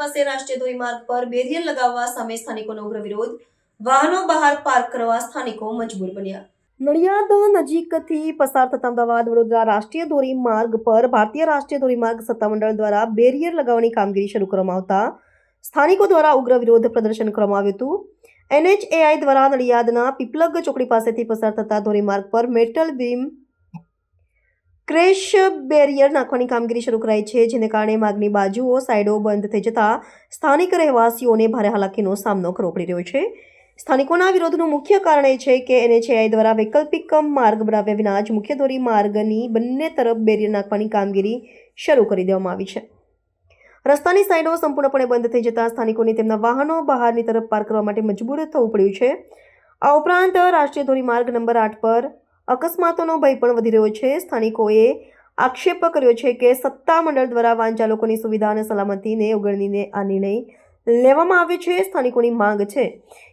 પાસે રાષ્ટ્રીય ધોરીમાર્ગ પર બેરિયર લગાવવા સામે સ્થાનિકોનો ઉગ્ર વિરોધ. વાહનો બહાર પાર્ક કરવા સ્થાનિકો મજબૂર બન્યા. નડિયાદ નજીકથી પસાર થતા અમદાવાદ વડોદરા રાષ્ટ્રીય ધોરીમાર્ગ પર ભારતીય રાષ્ટ્રીય ધોરીમાર્ગ સત્તામંડળ દ્વારા બેરિયર લગાવવાની કામગીરી શરૂ કરવામાં આવતા સ્થાનિકો દ્વારા ઉગ્ર વિરોધ પ્રદર્શન કરવામાં આવ્યું હતું. એનએચએઆઈ દ્વારા નડિયાદના પીપલગ ચોકડી પાસેથી પસાર થતા ધોરીમાર્ગ પર મેટલ બીમ ક્રેશ બેરિયર નાખવાની કામગીરી શરૂ કરાઈ છે, જેને કારણે માર્ગની બાજુઓ સાઈડો બંધ થઈ જતા સ્થાનિક રહેવાસીઓને ભારે હાલાકીનો સામનો કરવો પડી રહ્યો છે. સ્થાનિકોના વિરોધનું મુખ્ય કારણ એ છે કે એનએચએઆઈ દ્વારા વૈકલ્પિક માર્ગ બનાવ્યા વિના જ મુખ્ય ધોરી માર્ગની બંને તરફ બેરિયર નાખવાની કામગીરી શરૂ કરી દેવામાં આવી છે. રસ્તાની સાઈડો સંપૂર્ણપણે બંધ થઈ જતા સ્થાનિકોને તેમના વાહનો બહારની તરફ પાર્ક કરવા માટે મજબૂર થવું પડ્યું છે. આ ઉપરાંત રાષ્ટ્રીય ધોરીમાર્ગ નંબર આઠ પર અકસ્માતોનો ભય પણ વધી રહ્યો છે. સ્થાનિકોએ આક્ષેપ કર્યો છે કે સત્તા મંડળ દ્વારા વાહન ચાલકોની સુવિધા અને સલામતીને ઉગણીને આ નિર્ણય લેવામાં આવ્યો છે. સ્થાનિકોની માંગ છે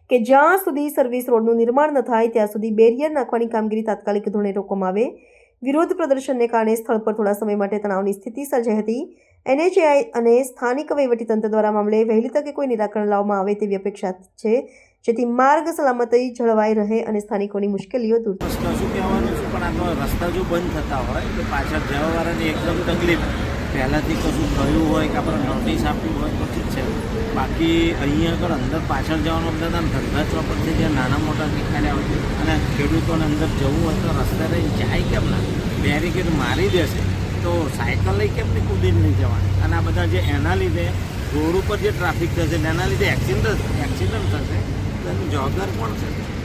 કે જ્યાં સુધી સર્વિસ રોડનું નિર્માણ ન થાય, ત્યાં સુધી બેરિયર નાખવાની કામગીરી તાત્કાલિક ધોરણે રોકવામાં આવે. વિરોધ પ્રદર્શનને કારણે સ્થળ પર થોડા સમય માટે તણાવની સ્થિતિ સર્જાઈ હતી. એનએચએઆઈ અને સ્થાનિક વહીવટીતંત્ર દ્વારા મામલે વહેલી તકે કોઈ નિરાકરણ લાવવામાં આવે તેવી અપેક્ષા છે. જેથી માર્ગ સલામતી જળવાઈ રહે અને સ્થાનિકોની મુશ્કેલીઓ દૂર પ્રશ્ન શું કહેવાનું છે? પણ આ રસ્તા જો બંધ થતા હોય, તો પાછળ જવાવાળાને એકદમ તકલીફ. પહેલાંથી કશું થયું હોય કે આપણે નોટિસ આપ્યું હોય તો ઠીક છે. બાકી અહીંયા આગળ અંદર પાછળ જવાનું અમદાવાદ ધંધા ચોપડથી જે નાના મોટા નીકળ્યા હોય અને ખેડૂતોને અંદર જવું હોય તો રસ્તા રહી જાય કેમ ના? બેરિકેડ મારી દેશે તો સાયકલ લઈ કેમ નહીં કૂદી નહીં જવાની? અને આ બધા જે એના લીધે રોડ ઉપર જે ટ્રાફિક થશે તેના લીધે એક્સિડન્ટ એક્સિડન્ટ થશે that job, that's one of.